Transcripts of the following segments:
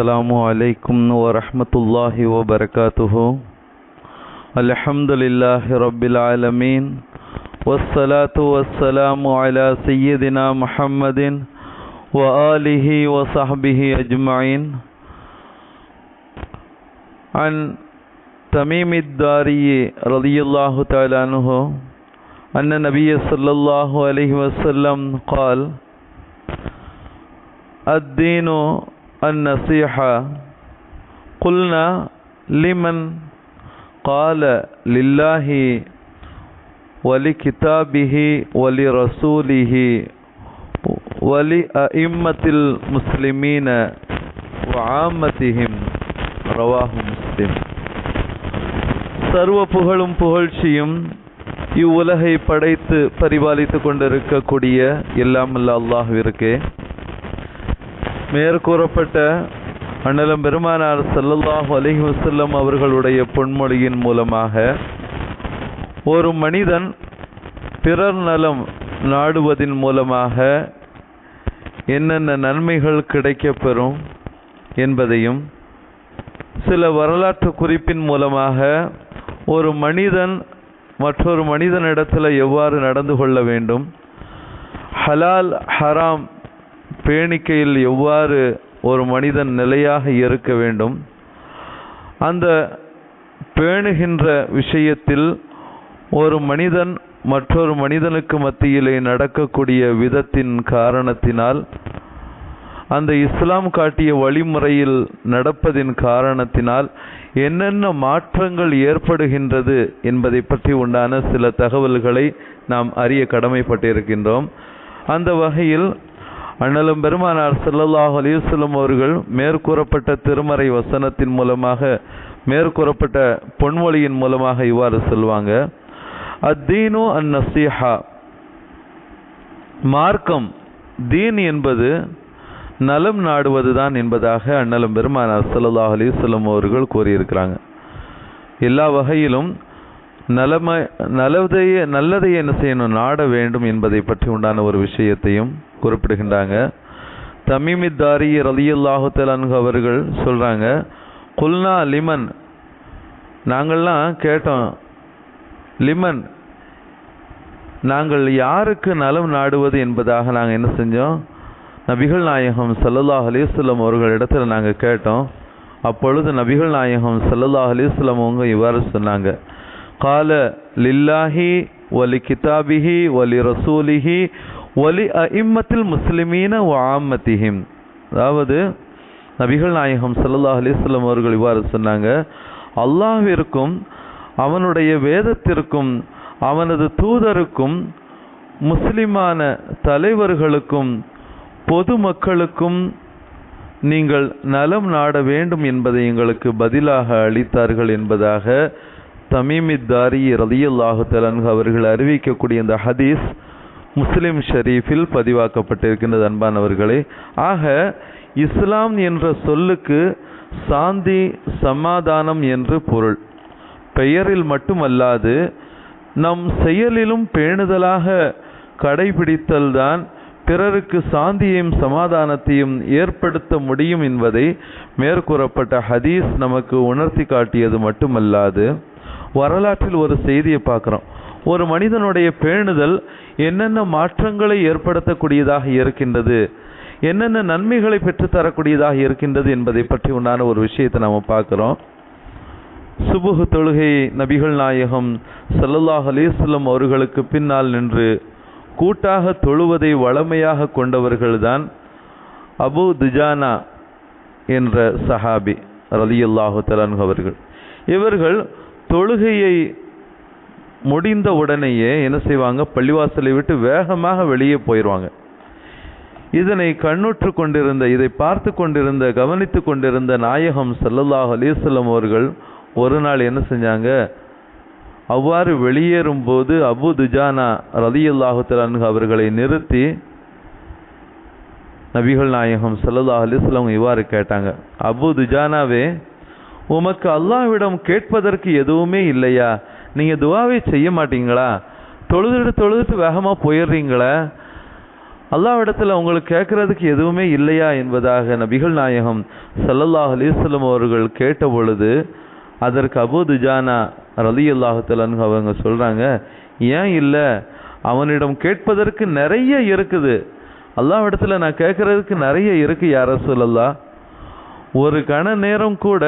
السلام عليكم ورحمة الله وبركاته. الحمد لله رب العالمين والصلاة والسلام على سيدنا محمد وآله وصحبه أجمعين عن تميم الداري رضي الله تعالى عنه أن النبي صلى الله عليه وسلم قال الدين النصيحة قلنا لمن قال لله ولكتابه ولرسوله ولأئمة المسلمين وعامتهم رواه مسلم சர்வ புகழும் புகழ்ச்சியும் இவ்வுலகை படைத்து பரிபாலித்து கொண்டிருக்கக்கூடிய எல்லாம் அல்ல அல்லாஹ்விற்கே மேற்கூறப்பட்ட அண்ணலம் பெருமானார் ஸல்லல்லாஹு அலைஹி வசல்லம் அவர்களுடைய பொன்மொழியின் மூலமாக ஒரு மனிதன் பிறர் நலம் நாடுவதின் மூலமாக என்னென்ன நன்மைகள் கிடைக்கப்பெறும் என்பதையும் சில வரலாற்று குறிப்பின் மூலமாக ஒரு மனிதன் மற்றொரு மனிதனிடத்தில் எவ்வாறு நடந்து கொள்ள வேண்டும்? ஹலால் ஹராம் பேணிக்கையில் எவ்வாறு ஒரு மனிதன் நிலையாக இருக்க வேண்டும்? அந்த பேணுகின்ற விஷயத்தில் ஒரு மனிதன் மற்றொரு மனிதனுக்கு மத்தியிலே நடக்கக்கூடிய விதத்தின் காரணத்தினால் அந்த இஸ்லாம் காட்டிய வழிமுறையில் நடப்பதின் காரணத்தினால் என்னென்ன மாற்றங்கள் ஏற்படுகின்றது என்பதை பற்றி உண்டான சில தகவல்களை நாம் அறிய கடமைப்பட்டிருக்கின்றோம். அந்த வகையில் அண்ணலும் பெருமானார் செல்லல்லாஹ் அலைஹி அவர்கள் மேற்கூறப்பட்ட திருமறை வசனத்தின் மூலமாக மேற்கூறப்பட்ட பொன்மொழியின் மூலமாக இவ்வாறு சொல்வாங்க. அத்தீனு அன் நசீஹா. மார்க்கம் தீன் என்பது நலம் நாடுவதுதான் என்பதாக அண்ணலும் பெருமானார் செல்லல்லாஹ் அலைஹி அவர்கள் கூறியிருக்கிறாங்க. எல்லா வகையிலும் நலம நல்லதைய நல்லதை என்ன செய்யணும்? நாட வேண்டும் என்பதை பற்றி உண்டான ஒரு விஷயத்தையும் குறிப்பிடுகின்றாங்க. தமிமித்தாரி ரலியுல்லாஹு தலான்கு அவர்கள் சொல்கிறாங்க குல்னா லிமன். நாங்கள்லாம் கேட்டோம் லிமன் நாங்கள் யாருக்கு நலம் நாடுவது என்பதாக நாங்கள் என்ன செஞ்சோம்? நபிகள் நாயகம் சல்லல்லாஹ் அலிஸ்லம் அவர்களிடத்தில் நாங்கள் கேட்டோம். அப்பொழுது நபிகள் நாயகம் சல்லல்லாஹ் அலிஸ்லம் அவங்க இவ்வாறு சொன்னாங்க கால லில்லாஹி ஒலி கிதாபிஹி ஒலி ரசூலிஹி ஒலி அஇம்மத்தில் முஸ்லிமீன வாமத்திஹிம் அதாவது நபிகள் நாயகம் சல்லல்லாஹ் அலிஸ்லம் அவர்கள் இவ்வாறு சொன்னாங்க. அல்லாஹிற்கும் அவனுடைய வேதத்திற்கும் அவனது தூதருக்கும் முஸ்லிமான தலைவர்களுக்கும் பொதுமக்களுக்கும் நீங்கள் நலம் நாட வேண்டும் என்பதை எங்களுக்கு பதிலாக அளித்தார்கள் என்பதாக தமீமித்தாரி ரலியல்லாஹு தலன்கு அவர்கள் அறிவிக்கக்கூடிய இந்த ஹதீஸ் முஸ்லிம் ஷரீஃபில் பதிவாக்கப்பட்டிருக்கின்றது அன்பானவர்களே. ஆக இஸ்லாம் என்ற சொல்லுக்கு சாந்தி சமாதானம் என்று பொருள். பெயரில் மட்டுமல்லாது நம் செயலிலும் பேணுதலாக கடைபிடித்தல்தான் பிறருக்கு சாந்தியையும் சமாதானத்தையும் ஏற்படுத்த முடியும் என்பதை மேற்கூறப்பட்ட ஹதீஸ் நமக்கு உணர்த்தி காட்டியது மட்டுமல்லாது வரலாற்றில் ஒரு செய்தியை பார்க்குறோம். ஒரு மனிதனுடைய பேணுதல் என்னென்ன மாற்றங்களை ஏற்படுத்தக்கூடியதாக இருக்கின்றது என்னென்ன நன்மைகளை பெற்றுத்தரக்கூடியதாக இருக்கின்றது என்பதை பற்றி உண்டான ஒரு விஷயத்தை நாம் பார்க்குறோம். சுபுகு தொழுகை நபிகள் நாயகம் சல்லல்லாஹ் அலிஸ்லம் அவர்களுக்கு பின்னால் நின்று கூட்டாக தொழுவதை வளமையாக கொண்டவர்கள்தான் அபு துஜானா என்ற சஹாபி ரலியுல்லாஹு தலான் அவர்கள். இவர்கள் தொழுகையை முடிந்த உடனேயே என்ன செய்வாங்க? பள்ளிவாசலை விட்டு வேகமாக வெளியே போயிடுவாங்க. இதனை கண்ணுற்று கொண்டிருந்த இதை பார்த்து கொண்டிருந்த கவனித்து கொண்டிருந்த நாயகம் சல்லல்லாஹ் அலிசல்லம் அவர்கள் ஒரு நாள் என்ன செஞ்சாங்க? அவ்வாறு வெளியேறும் போது அபு துஜானா ரலியல்லாஹு தலான்கு அவர்களை நிறுத்தி நபிகள் நாயகம் சல்லல்லாஹ் அலிஸ்லாம் இவ்வாறு கேட்டாங்க. அபு துஜானாவே உமக்கு அல்லாஹ்விடம் கேட்பதற்கு எதுவுமே இல்லையா? நீங்க துவாவே செய்ய மாட்டீங்களா? தொழுதுட்டு தொழுதுட்டு வேகமா போயிடுறீங்களா? அல்லாவிடத்தில் உங்களுக்கு கேட்கறதுக்கு எதுவுமே இல்லையா என்பதாக நபிகள் நாயகம் சல்லல்லாஹ் அலிஸ்லம் அவர்கள் கேட்ட பொழுது அதற்கு அபூ துஜானா ரலி தஆலா அவங்க சொல்கிறாங்க ஏன் இல்லை? அவனிடம் கேட்பதற்கு நிறைய இருக்குது. அல்லாவிடத்தில் நான் கேட்கறதுக்கு நிறைய இருக்குது யார சொல்லல்லா ஒரு கண நேரம் கூட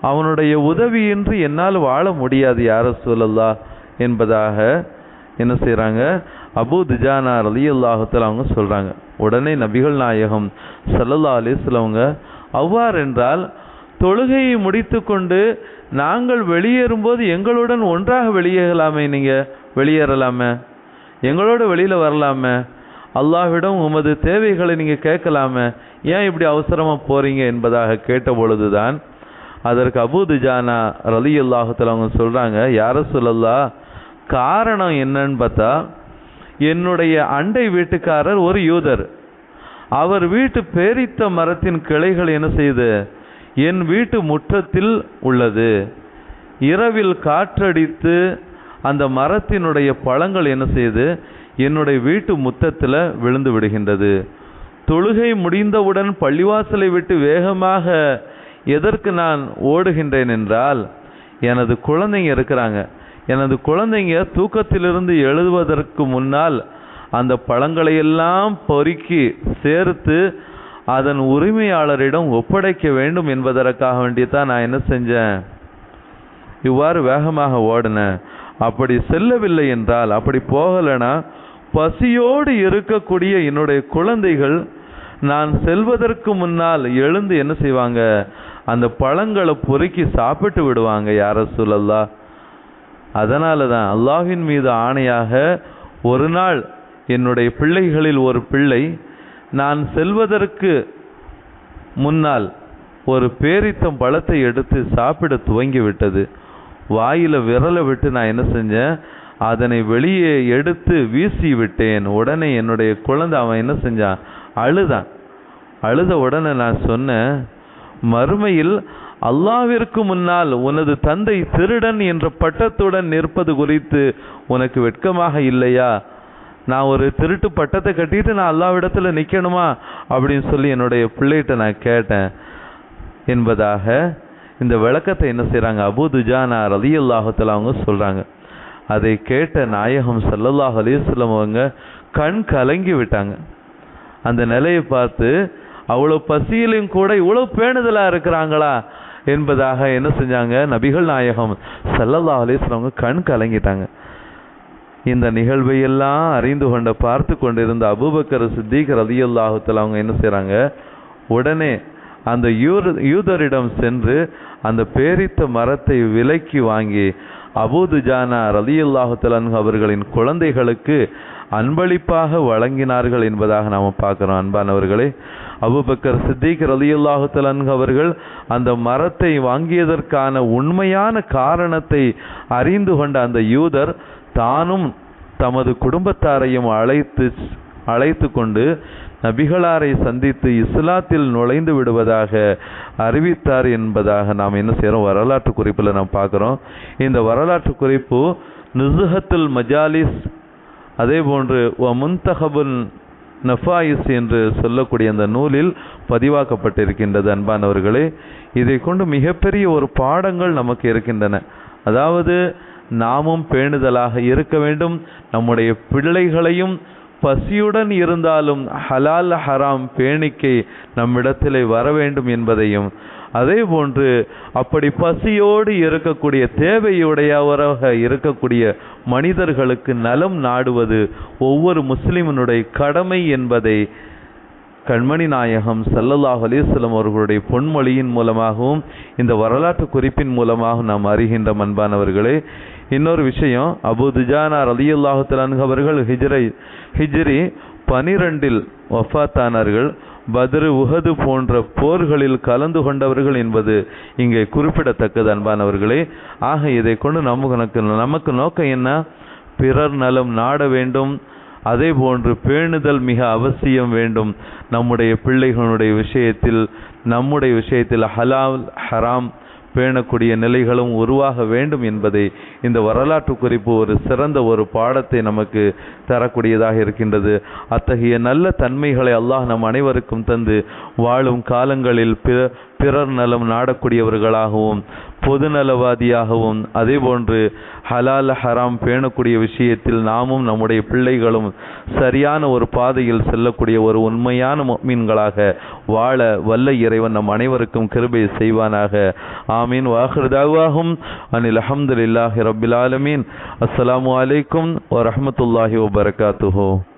அவனுடைய உதவியின்றி என்னால் வாழ முடியாது யார சொல்லல்லா என்பதாக என்ன செய்கிறாங்க அபு திஜானார் அலி அல்லாஹத்தில் அவங்க சொல்கிறாங்க உடனே நபிகள் நாயகம் சல்லல்லா அலைஹி அவ்வாறென்றால் தொழுகையை முடித்துக்கொண்டு நாங்கள் வெளியேறும்போது எங்களுடன் ஒன்றாக வெளியேறலாமே நீங்கள் வெளியேறலாமே? எங்களோட வெளியில் வரலாமே? அல்லாஹ்விடம் உமது தேவைகளை நீங்கள் கேட்கலாமே? ஏன் இப்படி அவசரமாக போகிறீங்க என்பதாக கேட்ட பொழுதுதான் அதற்கு அபூதுஜானா ரலி அல்லாஹத்தில் அவங்க சொல்கிறாங்க யார சொல்லல்லா காரணம் என்னன்னு பார்த்தா என்னுடைய அண்டை வீட்டுக்காரர் ஒரு யூதர். அவர் வீட்டு பேரித்த மரத்தின் கிளைகள் என்ன செய்யுது என் வீட்டு முற்றத்தில் உள்ளது. இரவில் காற்றடித்து அந்த மரத்தினுடைய பழங்கள் என்ன செய்யுது என்னுடைய வீட்டு முத்தத்தில் விழுந்து விடுகின்றது. தொழுகை முடிந்தவுடன் பள்ளிவாசலை விட்டு வேகமாக எதற்கு நான் ஓடுகின்றேன் என்றால் எனது குழந்தைங்க இருக்கிறாங்க. எனது குழந்தைங்க தூக்கத்திலிருந்து எழுதுவதற்கு முன்னால் அந்த பழங்களையெல்லாம் பொறுக்கி சேர்த்து அதன் உரிமையாளரிடம் ஒப்படைக்க வேண்டும் என்பதற்காக வேண்டியதான் நான் என்ன செஞ்சேன்? இவ்வாறு வேகமாக ஓடினேன். அப்படி செல்லவில்லை என்றால் அப்படி போகலைன்னா பசியோடு இருக்கக்கூடிய என்னுடைய குழந்தைகள் நான் செல்வதற்கு முன்னால் எழுந்து என்ன செய்வாங்க? அந்த பழங்களை பொறுக்கி சாப்பிட்டு விடுவாங்க யார சொல்லல்லா அதனால தான் அல்லாஹின் மீது ஆணையாக ஒரு நாள் என்னுடைய பிள்ளைகளில் ஒரு பிள்ளை நான் செல்வதற்கு முன்னால் ஒரு பேரித்தம் பழத்தை எடுத்து சாப்பிட துவங்கி விட்டது வாயில் விரலை விட்டு நான் என்ன செஞ்சேன்? அதனை வெளியே எடுத்து வீசி விட்டேன். உடனே என்னுடைய குழந்தை அவன் என்ன செஞ்சான்? அழுதான். அழுத உடனே நான் சொன்னேன் மறுமையில் அல்லாவிற்கு முன்னால் உனது தந்தை திருடன் என்ற பட்டத்துடன் நிற்பது குறித்து உனக்கு வெட்கமாக இல்லையா? நான் ஒரு திருட்டு பட்டத்தை கட்டிட்டு நான் அல்லாவிடத்தில் நிற்கணுமா அப்படின்னு சொல்லி என்னுடைய பிள்ளைகிட்ட நான் கேட்டேன். என்பதாக இந்த விளக்கத்தை என்ன செய்கிறாங்க அபூ துஜானா அல்லாஹத்தில் அவங்க சொல்கிறாங்க அதை கேட்ட நாயகம் சல்லல்லாஹ் அலைஹி அவங்க கண் கலங்கி விட்டாங்க. அந்த நிலையை பார்த்து அவ்வளோ பசியிலும் கூட இவ்வளோ பேணுதலாக இருக்கிறாங்களா என்பதாக என்ன செஞ்சாங்க? நபிகள் நாயகம் ஸல்லல்லாஹு அலைஹி அவங்க கண் கலங்கிட்டாங்க. இந்த நிகழ்வை எல்லாம் அறிந்து கொண்ட பார்த்து கொண்டிருந்த அபூபக்கர் சித்திக் ரலியல்லாஹு அவங்க என்ன செய்கிறாங்க உடனே அந்த யூர் யூதரிடம் சென்று அந்த பேரித்த மரத்தை விலக்கி வாங்கி அபூதுஜானா ரலியல்லாஹு தஆலா அவர்களின் குழந்தைகளுக்கு அன்பளிப்பாக வழங்கினார்கள் என்பதாக நாம் பார்க்குறோம். அன்பானவர்களே அபுபக்கர் சித்திக் ரலியல்லாஹு தஆலா அவர்கள் அந்த மரத்தை வாங்கியதற்கான உண்மையான காரணத்தை அறிந்து கொண்ட அந்த யூதர் தானும் தமது குடும்பத்தாரையும் அழைத்து அழைத்து கொண்டு நபிகளாரை சந்தித்து இஸ்லாத்தில் நுழைந்து விடுவதாக அறிவித்தார் என்பதாக நாம் என்ன செய்கிறோம் வரலாற்று குறிப்பில் நாம் பார்க்குறோம். இந்த வரலாற்று குறிப்பு நுசுஹத்துல் மஜாலிஸ் அதே போன்று முன்தகபுல் நஃபாயிஸ் என்று சொல்லக்கூடிய அந்த நூலில் பதிவாக்கப்பட்டிருக்கின்றது அன்பானவர்களே. இதை கொண்டு மிகப்பெரிய ஒரு பாடங்கள் நமக்கு இருக்கின்றன. அதாவது நாமும் பேணுதலாக இருக்க வேண்டும். நம்முடைய பிள்ளைகளையும் பசியுடன் இருந்தாலும் ஹலால் ஹராம் பேணிக்கை நம்மிடத்திலே வர வேண்டும் என்பதையும் அதே போன்று அப்படி பசியோடு இருக்கக்கூடிய தேவையுடையவராக இருக்கக்கூடிய மனிதர்களுக்கு நலம் நாடுவது ஒவ்வொரு முஸ்லிமனுடைய கடமை என்பதை கண்மணி நாயகம் சல்லல்லாஹ் அலிஸ்லம் அவர்களுடைய பொன்மொழியின் மூலமாகவும் இந்த வரலாற்று குறிப்பின் மூலமாகவும் நாம் அறிகின்ற அன்பானவர்களே. இன்னொரு விஷயம் அபு துஜானார் ரலியல்லாஹு தஆலா அவர்கள் ஹிஜ்ரை ஹிஜ்ரி பனிரெண்டில் வஃபாத்தானார்கள் பத்ரு உஹது போன்ற போர்களில் கலந்து கொண்டவர்கள் என்பது இங்கே குறிப்பிடத்தக்கது அன்பானவர்களே. ஆக இதை கொண்டு நமக்கு நமக்கு நோக்கம் என்ன? பிறர் நலம் நாட வேண்டும். அதே போன்று பேணுதல் மிக அவசியம் வேண்டும். நம்முடைய பிள்ளைகளுடைய விஷயத்தில் நம்முடைய விஷயத்தில் ஹலால் ஹராம் பேணக்கூடிய நிலைகளும் உருவாக வேண்டும் என்பதை இந்த வரலாற்று குறிப்பு ஒரு சிறந்த ஒரு பாடத்தை நமக்கு தரக்கூடியதாக இருக்கின்றது. அத்தகைய நல்ல தன்மைகளை அல்லாஹ் நம் அனைவருக்கும் தந்து வாழும் காலங்களில் பிற பிறர் நலம் நாடக்கூடியவர்களாகவும் பொதுநலவாதியாகவும் அதேபோன்று ஹலால் ஹராம் பேணக்கூடிய விஷயத்தில் நாமும் நம்முடைய பிள்ளைகளும் சரியான ஒரு பாதையில் செல்லக்கூடிய ஒரு உண்மையான மீன்களாக வாழ வல்ல இறைவன் நம் அனைவருக்கும் கிருபை செய்வானாக. ஆமீன். வாஹிருதாவாகும் அனில் அஹமதுல்லாஹி ரபில் ஆலமீன். அஸ்ஸலாமு அலைக்கும் வரமத்துல்லாஹி வபரகாத்துஹோ